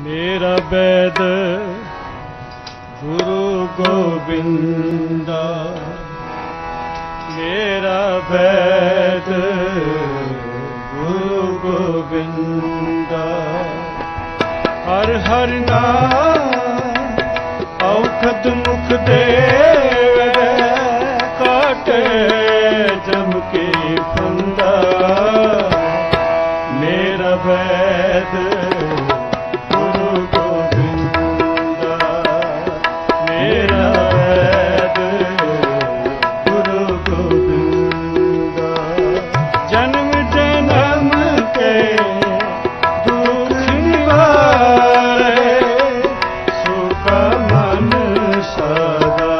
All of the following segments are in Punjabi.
ਮੇਰਾ ਬੈਦ ਗੁਰੂ ਗੋਬਿੰਦਾ ਮੇਰਾ ਬੈਦ ਗੁਰੂ ਗੋਬਿੰਦਾ ਹਰ ਹਰ ਨਾਮ ਜਨਮ ਜਨਮ ਕੇ ਦੁਖ ਸਦਾ।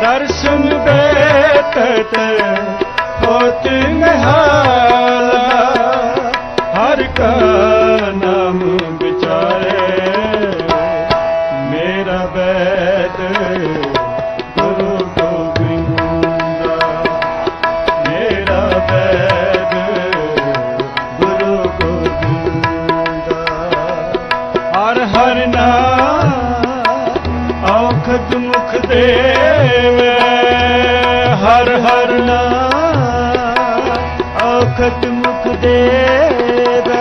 ਦਰਸ਼ਨ ਬੇਤਤ ਹੋਤ ਮਹਾਲ ਕਰਨਾ। ਔਖਦ ਹਰ ਹਰ ਨਾ। ਮੁਖ ਦੇਵੇ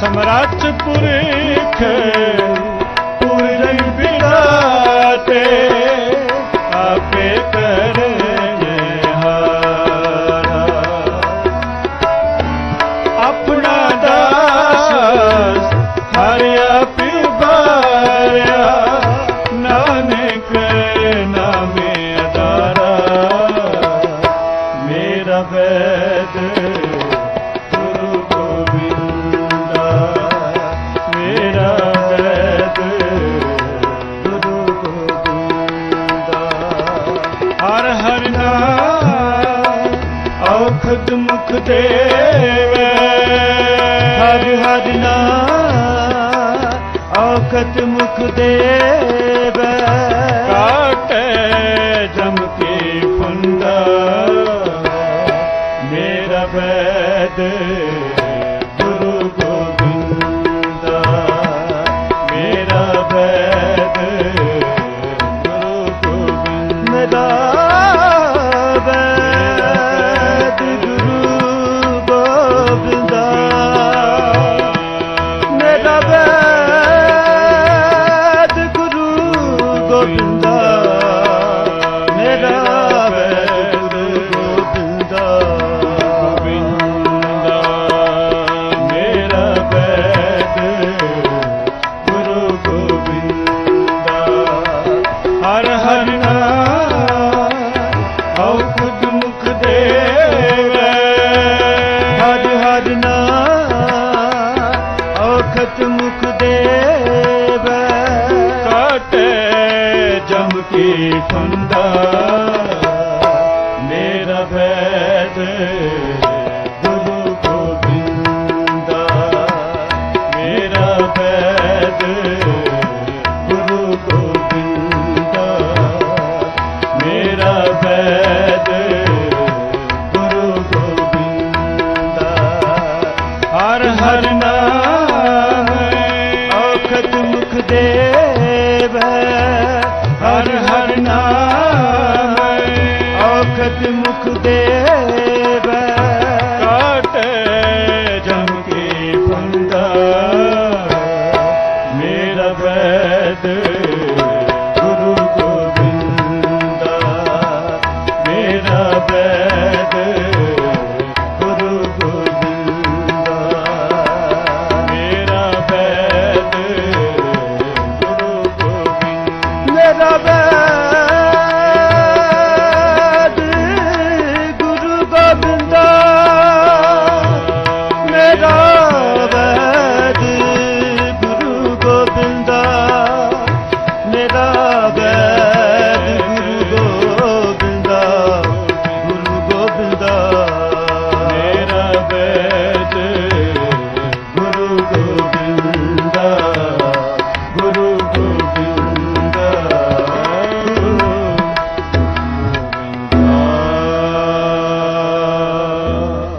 ਸਮਰੱਥ ਪੁਰਖ ਸੁਖ ਦੇਵੇ। ਹਰ ਹਰ ਨਾਮ ਔਖਤ ਮੁਖ ਦੇਵੇ। ਪ੍ਰਭ ਕੀ ਫੰਦਾ ਮੇਰਾ ਬੈਠ